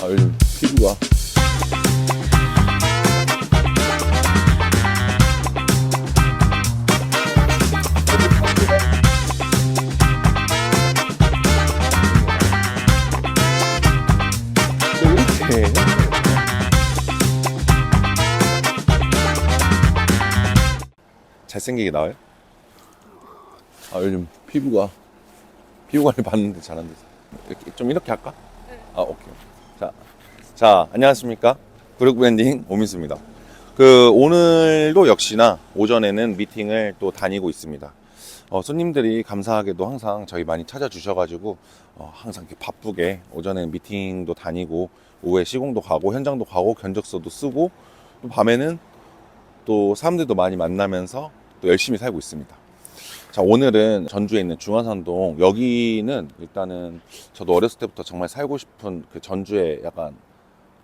아, 요즘 피부가. 왜 이렇게. 잘생기게 나와요? 아, 요즘 피부가. 피부 관리 받는데 잘안 돼서. 이렇게, 좀 이렇게 할까? 아, 오케이. 자, 자, 안녕하십니까? 그룹 브랜딩 오민수입니다. 그, 오늘도 역시나 오전에는 미팅을 또 다니고 있습니다. 어, 손님들이 감사하게도 항상 저희 많이 찾아주셔가지고, 어, 항상 이렇게 바쁘게 오전에는 미팅도 다니고, 오후에 시공도 가고, 현장도 가고, 견적서도 쓰고, 또 밤에는 또 사람들도 많이 만나면서 또 열심히 살고 있습니다. 자, 오늘은 전주에 있는 중화산동 여기는 일단은 저도 어렸을 때부터 정말 살고 싶은 그 전주의 약간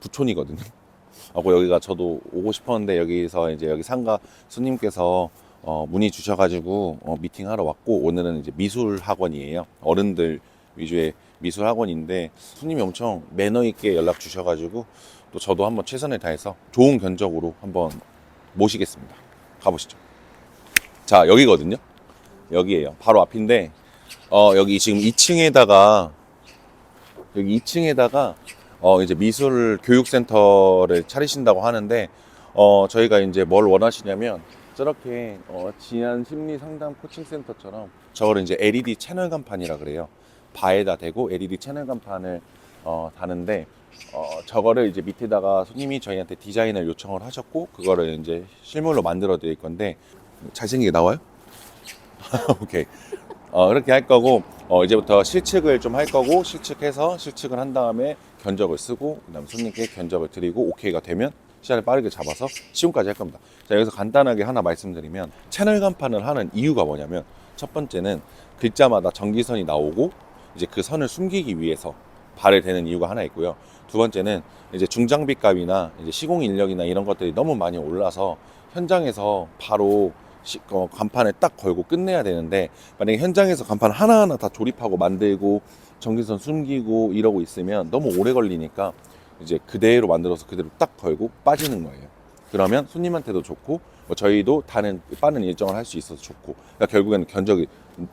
부촌이거든요. 하고 여기가 저도 오고 싶었는데 여기서 이제 여기 상가 손님께서 어, 문의 주셔가지고 어, 미팅하러 왔고 오늘은 이제 미술 학원이에요. 어른들 위주의 미술 학원인데 손님이 엄청 매너 있게 연락 주셔가지고 또 저도 한번 최선을 다해서 좋은 견적으로 한번 모시겠습니다. 가보시죠. 자 여기거든요. 여기에요. 바로 앞인데 어 여기 지금 2층에다가 여기 2층에다가 어 이제 미술 교육센터를 차리신다고 하는데 어 저희가 이제 뭘 원하시냐면 저렇게 어 지안 심리 상담 코칭 센터처럼 저거를 이제 LED 채널 간판이라 그래요. 바에다 대고 LED 채널 간판을 어 다는데 어 저거를 이제 밑에다가 손님이 저희한테 디자인을 요청을 하셨고 그거를 이제 실물로 만들어 드릴 건데 잘생기게 나와요? 오케이. 어, 그렇게 할 거고, 어, 이제부터 실측을 좀 할 거고, 실측해서 실측을 한 다음에 견적을 쓰고, 그 다음에 손님께 견적을 드리고, 오케이가 되면 시간을 빠르게 잡아서 시공까지 할 겁니다. 자, 여기서 간단하게 하나 말씀드리면, 채널 간판을 하는 이유가 뭐냐면, 첫 번째는 글자마다 전기선이 나오고, 이제 그 선을 숨기기 위해서 발을 대는 이유가 하나 있고요. 두 번째는 이제 중장비 값이나 이제 시공 인력이나 이런 것들이 너무 많이 올라서 현장에서 바로 시- 어, 간판을 딱 걸고 끝내야 되는데 만약에 현장에서 간판 하나하나 다 조립하고 만들고 전기선 숨기고 이러고 있으면 너무 오래 걸리니까 이제 그대로 만들어서 그대로 딱 걸고 빠지는 거예요. 그러면 손님한테도 좋고 뭐 저희도 다른 빠른 일정을 할 수 있어서 좋고 그러니까 결국에는 견적이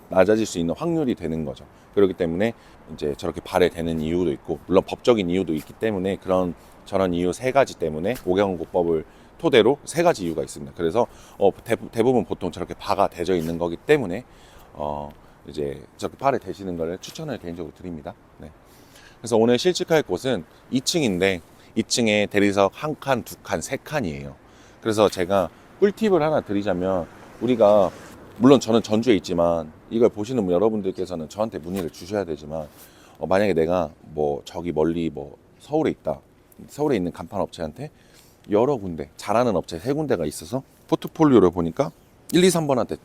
낮아질 수 있는 확률이 되는 거죠. 그렇기 때문에 이제 저렇게 발에 대는 이유도 있고 물론 법적인 이유도 있기 때문에 그런 저런 이유 세 가지 때문에 오경고법을 토대로 세 가지 이유가 있습니다. 그래서 어, 대, 대부분 보통 저렇게 바가 대져 있는 거기 때문에 어, 이제 저렇게 발에 대시는 걸 추천을 개인적으로 드립니다. 네. 그래서 오늘 실측할 곳은 2층인데 2층에 대리석 한 칸, 두 칸, 세 칸이에요. 그래서 제가 꿀팁을 하나 드리자면 우리가 물론 저는 전주에 있지만 이걸 보시는 여러분들께서는 저한테 문의를 주셔야 되지만 어, 만약에 내가 뭐 저기 멀리 뭐 서울에 있다. 서울에 있는 간판 업체한테 여러 군데 잘하는 업체 세 군데가 있어서 포트폴리오를 보니까 1, 2, 3번한테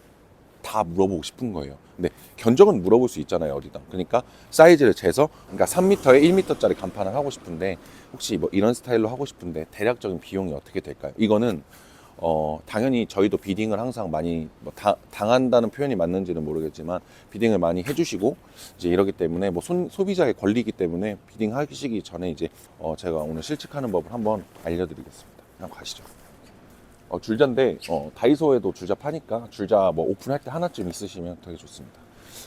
다 물어보고 싶은 거예요. 근데 견적은 물어볼 수 있잖아요, 어디다. 그러니까 사이즈를 재서 그러니까 3m에 1m짜리 간판을 하고 싶은데 혹시 뭐 이런 스타일로 하고 싶은데 대략적인 비용이 어떻게 될까요? 이거는 어 당연히 저희도 비딩을 항상 많이 뭐 다- 당한다는 표현이 맞는지는 모르겠지만 비딩을 많이 해주시고 이제 이러기 때문에 뭐 손- 소비자의 권리이기 때문에 비딩 하시기 전에 이제 어 제가 오늘 실측하는 법을 한번 알려드리겠습니다. 그냥 가시죠. 어, 줄자인데 어, 다이소에도 줄자 파니까 줄자 뭐 오픈할 때 하나쯤 있으시면 되게 좋습니다.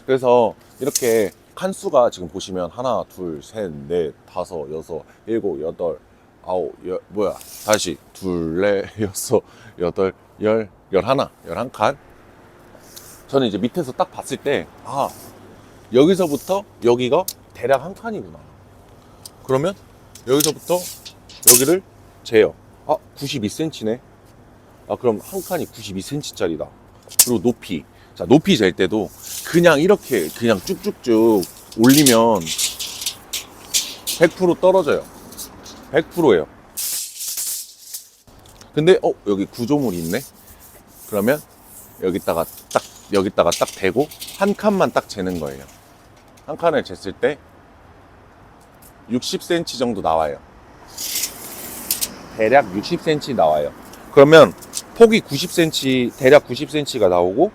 그래서 이렇게 칸수가 지금 보시면 하나, 둘, 셋, 넷, 다섯, 여섯, 일곱, 여덟, 아홉, 열 뭐야 다시 둘, 넷, 여섯, 여덟, 열, 열하나, 열한 칸. 저는 이제 밑에서 딱 봤을 때 아 여기서부터 여기가 대략 한 칸이구나. 그러면 여기서부터 여기를 재요. 아 92cm네. 아 그럼 한 칸이 92cm짜리다. 그리고 높이. 자 높이 잴 때도 그냥 이렇게 그냥 쭉쭉쭉 올리면 100% 떨어져요. 100%예요. 근데 어 여기 구조물이 있네. 그러면 여기다가 딱 여기다가 딱 대고 한 칸만 딱 재는 거예요. 한 칸을 쟀을 때 60cm 정도 나와요. 대략 60cm 나와요. 그러면 폭이 90cm, 대략 90cm가 나오고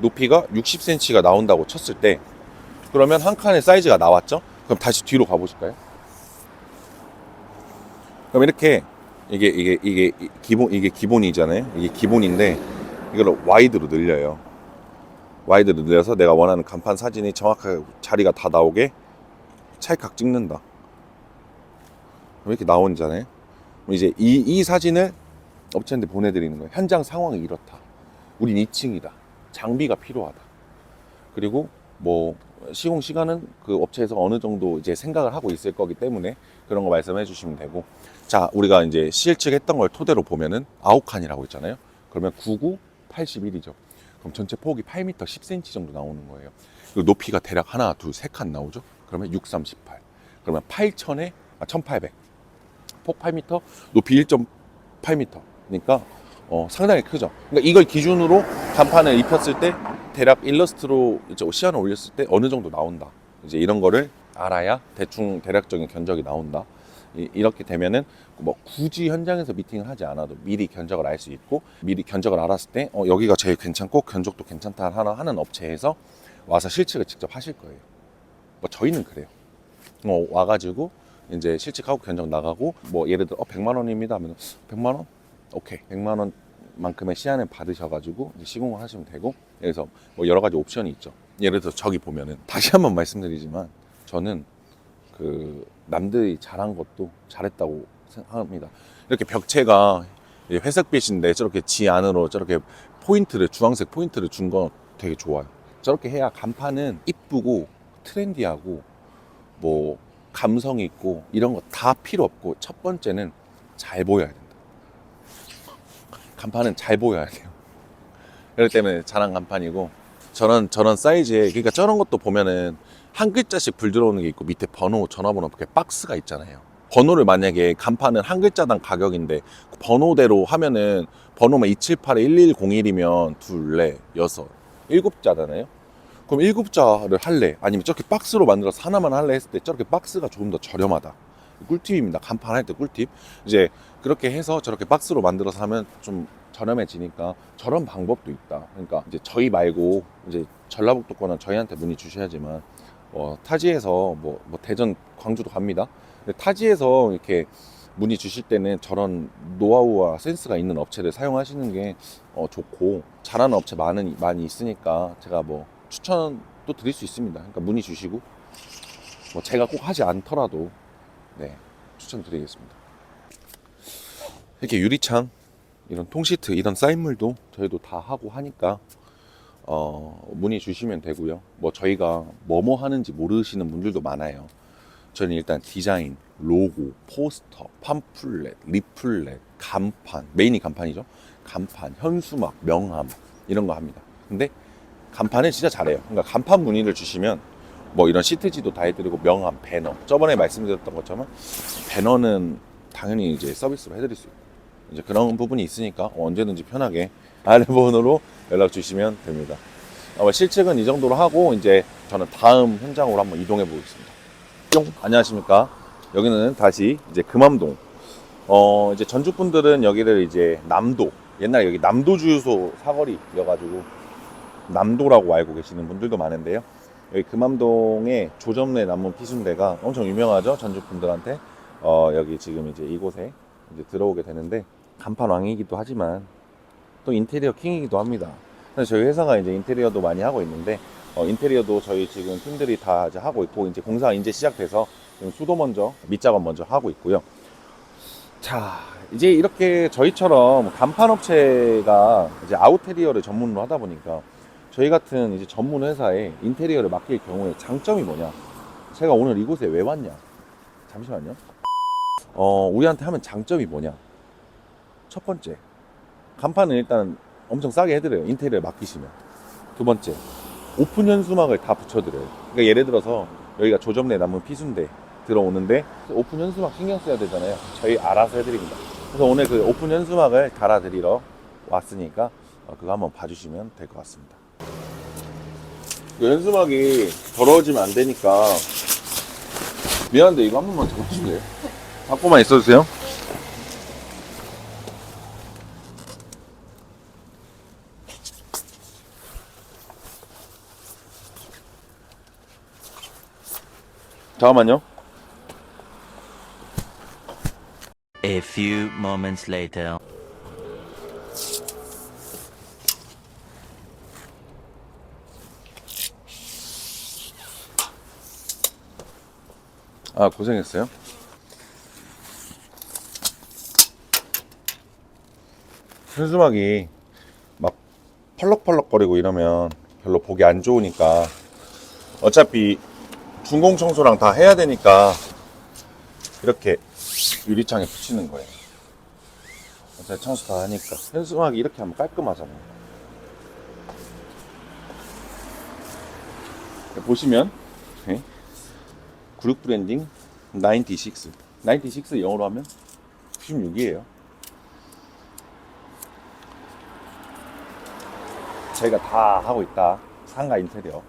높이가 60cm가 나온다고 쳤을 때 그러면 한 칸의 사이즈가 나왔죠? 그럼 다시 뒤로 가보실까요? 그럼 이렇게 이게 이게 이게 기본 이게 기본이잖아요. 이게 기본인데 이걸 와이드로 늘려요. 와이드로 늘려서 내가 원하는 간판 사진이 정확하게 자리가 다 나오게 찰칵 찍는다. 이렇게 나오잖아요. 이제 이, 이 사진을 업체한테 보내드리는 거예요. 현장 상황이 이렇다. 우린 2층이다. 장비가 필요하다. 그리고 뭐 시공 시간은 그 업체에서 어느 정도 이제 생각을 하고 있을 거기 때문에 그런 거 말씀해 주시면 되고 자 우리가 이제 실측 했던 걸 토대로 보면은 아홉 칸이라고 했잖아요 그러면 99, 81이죠 그럼 전체 폭이 8m 10cm 정도 나오는 거예요 그리고 높이가 대략 하나 둘세 칸 나오죠 그러면 6, 3, 18 그러면 8천에 아, 1800폭 8m 높이 1.8m 그러니까 어, 상당히 크죠 그러니까 이걸 기준으로 간판을 입혔을 때 대략 일러스트로 이제 시안을 올렸을 때 어느 정도 나온다. 이제 이런 거를 알아야 대충 대략적인 견적이 나온다. 이- 이렇게 되면은 뭐 굳이 현장에서 미팅을 하지 않아도 미리 견적을 알 수 있고 미리 견적을 알았을 때 어, 여기가 제일 괜찮고 견적도 괜찮다 하나 하는 업체에서 와서 실측을 직접 하실 거예요. 뭐 저희는 그래요. 어, 와가지고 이제 실측하고 견적 나가고 뭐 예를 들어 어, 100만 원입니다 하면 100만 원? 오케이 100만 원 만큼의 시안을 받으셔가지고 시공을 하시면 되고 그래서 뭐 여러 가지 옵션이 있죠. 예를 들어 저기 보면은 다시 한번 말씀드리지만 저는 그 남들이 잘한 것도 잘했다고 생각합니다. 이렇게 벽체가 이 회색빛인데 저렇게 지 안으로 저렇게 포인트를 주황색 포인트를 준거 되게 좋아요. 저렇게 해야 간판은 이쁘고 트렌디하고 뭐 감성 있고 이런 거 다 필요 없고 첫 번째는 잘 보여야 된다. 간판은 잘 보여야 돼요. 그렇기 때문에 잘한 간판이고 저런 저런 사이즈에 그러니까 저런 것도 보면은 한 글자씩 불 들어오는 게 있고 밑에 번호 전화번호 이렇게 박스가 있잖아요. 번호를 만약에 간판은 한 글자당 가격인데 번호대로 하면은 번호만 278에 1101이면 둘, 넷, 여섯, 일곱 자잖아요. 그럼 일곱 자를 할래? 아니면 저렇게 박스로 만들어서 하나만 할래 했을 때 저렇게 박스가 조금 더 저렴하다. 꿀팁입니다. 간판 할 때 꿀팁. 이제 그렇게 해서 저렇게 박스로 만들어서 하면 좀 저렴해지니까 저런 방법도 있다. 그러니까 이제 저희 말고 이제 전라북도 거는 저희한테 문의 주셔야지만 어, 타지에서 뭐, 뭐 대전, 광주도 갑니다. 타지에서 이렇게 문의 주실 때는 저런 노하우와 센스가 있는 업체를 사용하시는 게 어, 좋고 잘하는 업체 많은 많이 있으니까 제가 뭐 추천도 드릴 수 있습니다. 그러니까 문의 주시고 뭐 제가 꼭 하지 않더라도 네 추천드리겠습니다. 이렇게 유리창 이런 통시트 이런 사인물도 저희도 다 하고 하니까 어, 문의 주시면 되고요. 뭐 저희가 뭐뭐 하는지 모르시는 분들도 많아요. 저는 일단 디자인, 로고, 포스터, 팜플렛, 리플렛, 간판, 메인이 간판이죠. 간판, 현수막, 명함 이런 거 합니다. 근데 간판은 진짜 잘해요. 그러니까 간판 문의를 주시면 뭐 이런 시트지도 다 해드리고 명함, 배너. 저번에 말씀드렸던 것처럼 배너는 당연히 이제 서비스로 해드릴 수 있고 이제 그런 부분이 있으니까 언제든지 편하게 아래번호로 연락 주시면 됩니다. 어, 실측은 이 정도로 하고 이제 저는 다음 현장으로 한번 이동해 보겠습니다. 뿅 안녕하십니까? 여기는 다시 이제 금암동. 어 이제 전주 분들은 여기를 이제 남도 옛날에 여기 남도 주유소 사거리여가지고 남도라고 알고 계시는 분들도 많은데요. 여기 금암동에 조점내 남문 피순대가 엄청 유명하죠 전주 분들한테. 어 여기 지금 이제 이곳에 이제 들어오게 되는데 간판 왕이기도 하지만 또 인테리어 킹이기도 합니다. 저희 회사가 이제 인테리어도 많이 하고 있는데 어, 인테리어도 저희 지금 팀들이 다 이제 하고 있고 이제 공사 이제 시작돼서 지금 수도 먼저 밑작업 먼저 하고 있고요. 자 이제 이렇게 저희처럼 간판 업체가 이제 아웃테리어를 전문으로 하다 보니까 저희 같은 이제 전문 회사에 인테리어를 맡길 경우에 장점이 뭐냐? 제가 오늘 이곳에 왜 왔냐? 잠시만요. 어 우리한테 하면 장점이 뭐냐? 첫 번째 간판은 일단 엄청 싸게 해드려요. 인테리어 맡기시면. 두 번째, 오픈 현수막을 다 붙여드려요. 그러니까 예를 들어서 여기가 조점내 남은 피순대 들어오는데 오픈 현수막 신경 써야 되잖아요. 저희 알아서 해드립니다. 그래서 오늘 그 오픈 현수막을 달아드리러 왔으니까 어, 그거 한번 봐주시면 될 것 같습니다. 그 현수막이 더러워지면 안 되니까 미안한데 이거 한 번만 잡아주실래요? 잡고만 있어주세요. 잠깐만요. A few moments later. 아 고생했어요. 현수막이 막 펄럭펄럭거리고 이러면 별로 보기 안 좋으니까 어차피 중공 청소랑 다 해야 되니까 이렇게 유리창에 붙이는 거예요. 어차피 청소 다 하니까 현수막이 이렇게 하면 깔끔하잖아요. 보시면 네. 그룹 브랜딩 96. 96 영어로 하면 96이에요. 저희가 다 하고 있다. 상가 인테리어.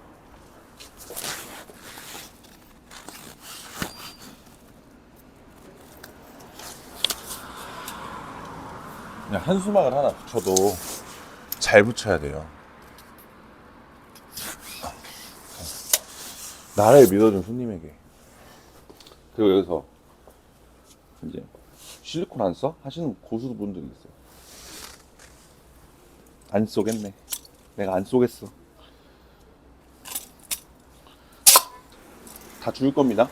그냥 한 수막을 하나 붙여도 잘 붙여야 돼요. 나를 믿어준 손님에게. 그리고 여기서 이제 실리콘 안 써? 하시는 고수분들이 있어요. 안 쏘겠네. 내가 안 쏘겠어. 다 줄 겁니다.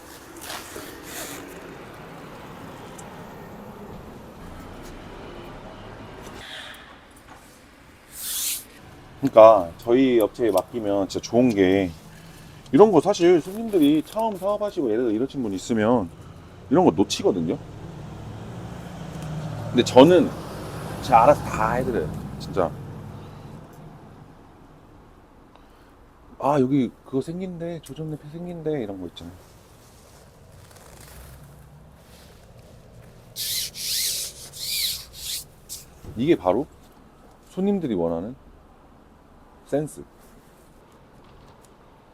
그러니까 저희 업체에 맡기면 진짜 좋은 게 이런 거 사실 손님들이 처음 사업하시고 예를 들어 이러신 분 있으면 이런 거 놓치거든요. 근데 저는 제가 알아서 다 해드려요. 진짜. 아 여기 그거 생긴데 조정내피 생긴데 이런 거 있잖아요. 이게 바로 손님들이 원하는 센스.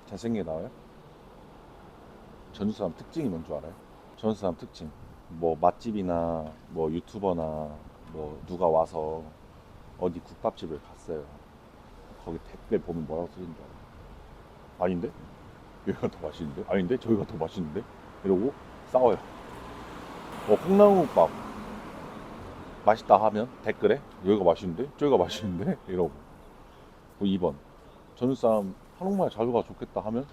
잘생기게 나와요? 전주 사람 특징이 뭔 줄 알아요? 전주 사람 특징. 뭐 맛집이나 뭐 유튜버나 뭐 누가 와서 어디 국밥집을 갔어요. 거기 댓글 보면 뭐라고 쓰는 줄 알아요? 아닌데? 여기가 더 맛있는데? 아닌데? 저기가 더 맛있는데? 이러고 싸워요. 어, 콩나물국밥 맛있다 하면 댓글에 여기가 맛있는데? 저기가 맛있는데? 이러고. 뭐 2번. 전주 사람 한옥마을 자주 가 좋겠다 하면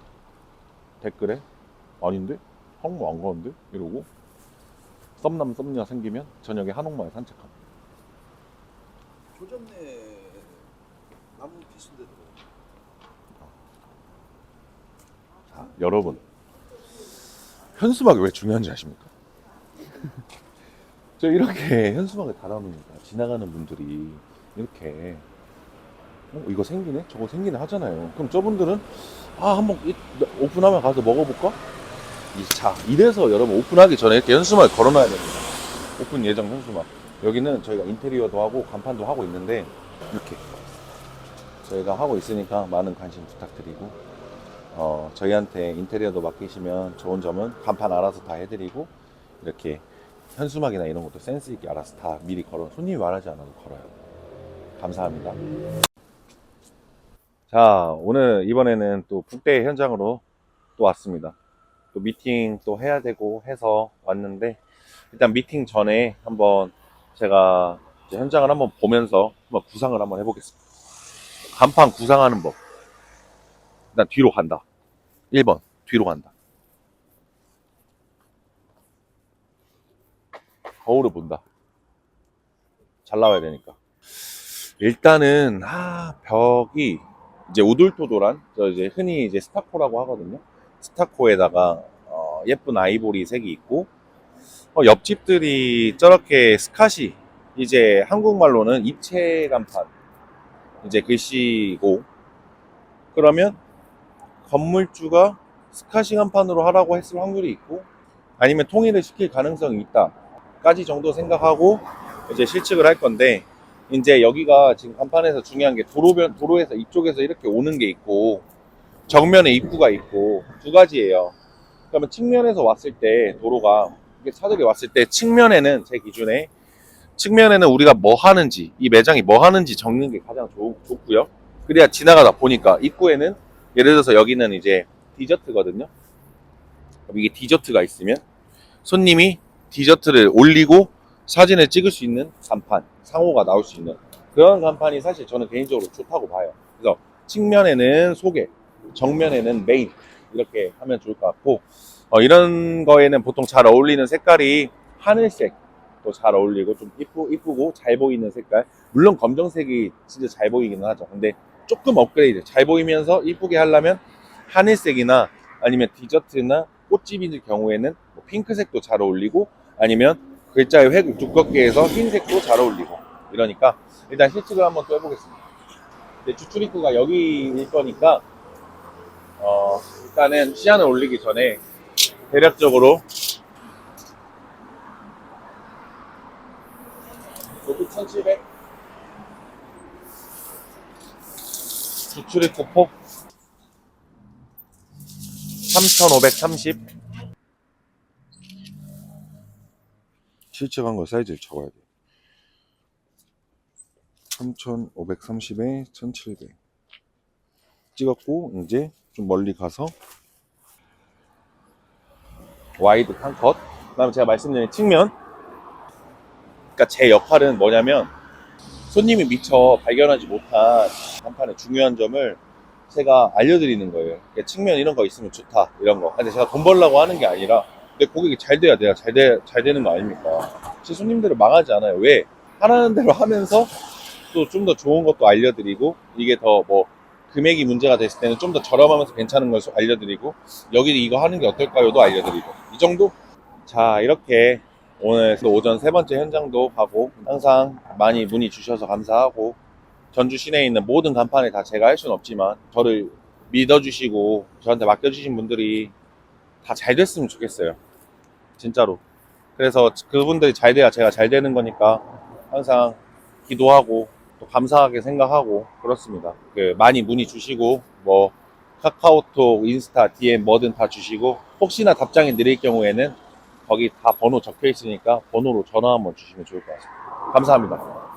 댓글에 아닌데? 한옥마을 안 가는데? 이러고 썸남 썸녀 생기면 저녁에 한옥마을 산책합니다. 조정래 나무 피순대도 자, 여러분 현수막이 왜 중요한지 아십니까? 저 이렇게 현수막을 달아놓으니까 지나가는 분들이 이렇게 어, 이거 생기네? 저거 생기네 하잖아요. 그럼 저분들은 아 한번 이- 오픈하면 가서 먹어볼까? 이- 자 이래서 여러분 오픈하기 전에 이렇게 현수막을 걸어놔야 됩니다. 오픈 예정 현수막. 여기는 저희가 인테리어도 하고 간판도 하고 있는데 이렇게 저희가 하고 있으니까 많은 관심 부탁드리고 어, 저희한테 인테리어도 맡기시면 좋은 점은 간판 알아서 다 해드리고 이렇게 현수막이나 이런 것도 센스 있게 알아서 다 미리 걸어 손님이 말하지 않아도 걸어요. 감사합니다. 자 오늘 이번에는 또 북대 현장으로 또 왔습니다. 또 미팅 또 해야 되고 해서 왔는데 일단 미팅 전에 한번 제가 현장을 한번 보면서 한번 구상을 한번 해보겠습니다. 간판 구상하는 법. 일단 뒤로 간다. 1번 뒤로 간다. 거울을 본다. 잘 나와야 되니까. 일단은 아, 벽이 이제 오돌토돌한 저 이제 흔히 이제 스타코라고 하거든요. 스타코에다가 어, 예쁜 아이보리 색이 있고 어, 옆집들이 저렇게 스카시 이제 한국말로는 입체 간판 이제 글씨고 그러면 건물주가 스카시 간판으로 하라고 했을 확률이 있고 아니면 통일을 시킬 가능성이 있다까지 정도 생각하고 이제 실측을 할 건데 이제 여기가 지금 간판에서 중요한 게 도로변 도로에서 이쪽에서 이렇게 오는 게 있고 정면에 입구가 있고 두 가지예요. 그러면 측면에서 왔을 때 도로가 이게 차들이 왔을 때 측면에는 제 기준에 측면에는 우리가 뭐 하는지 이 매장이 뭐 하는지 적는 게 가장 좋, 좋고요. 그래야 지나가다 보니까 입구에는 예를 들어서 여기는 이제 디저트거든요. 그럼 이게 디저트가 있으면 손님이 디저트를 올리고 사진을 찍을 수 있는 간판, 상호가 나올 수 있는 그런 간판이 사실 저는 개인적으로 좋다고 봐요. 그래서 측면에는 소개, 정면에는 메인 이렇게 하면 좋을 것 같고 어, 이런 거에는 보통 잘 어울리는 색깔이 하늘색도 잘 어울리고 좀 이쁘, 이쁘고 잘 보이는 색깔 물론 검정색이 진짜 잘 보이기는 하죠 근데 조금 업그레이드 잘 보이면서 이쁘게 하려면 하늘색이나 아니면 디저트나 꽃집일 경우에는 뭐 핑크색도 잘 어울리고 아니면 글자의 획을 두껍게 해서 흰색도 잘 어울리고. 이러니까 일단 실측을 한번 또 해보겠습니다. 근데 주출입구가 여기일 거니까 어, 일단은 시안을 올리기 전에 대략적으로 여기 1700 주출입구 폭 3530 실측한 거 사이즈를 적어야 돼 3530에 1700 찍었고 이제 좀 멀리 가서 와이드 한 컷. 그 다음에 제가 말씀드린 측면. 그러니까 제 역할은 뭐냐면 손님이 미처 발견하지 못한 간판의 중요한 점을 제가 알려드리는 거예요. 그러니까 측면 이런 거 있으면 좋다 이런 거. 근데 제가 돈 벌려고 하는 게 아니라 근데 고객이 잘 돼야 돼야 잘, 돼, 잘 되는 거 아닙니까? 제 손님들을 망하지 않아요. 왜? 하라는 대로 하면서 또 좀 더 좋은 것도 알려드리고 이게 더 뭐 금액이 문제가 됐을 때는 좀 더 저렴하면서 괜찮은 걸 알려드리고 여기 이거 하는 게 어떨까요도 알려드리고 이 정도? 자 이렇게 오늘 오전 세 번째 현장도 가고 항상 많이 문의 주셔서 감사하고 전주 시내에 있는 모든 간판을 다 제가 할 수는 없지만 저를 믿어주시고 저한테 맡겨주신 분들이 다 잘 됐으면 좋겠어요 진짜로 그래서 그분들이 잘 돼야 제가 잘 되는 거니까 항상 기도하고 또 감사하게 생각하고 그렇습니다. 그 많이 문의 주시고 뭐 카카오톡, 인스타, DM 뭐든 다 주시고 혹시나 답장이 느릴 경우에는 거기 다 번호 적혀 있으니까 번호로 전화 한번 주시면 좋을 것 같습니다. 감사합니다.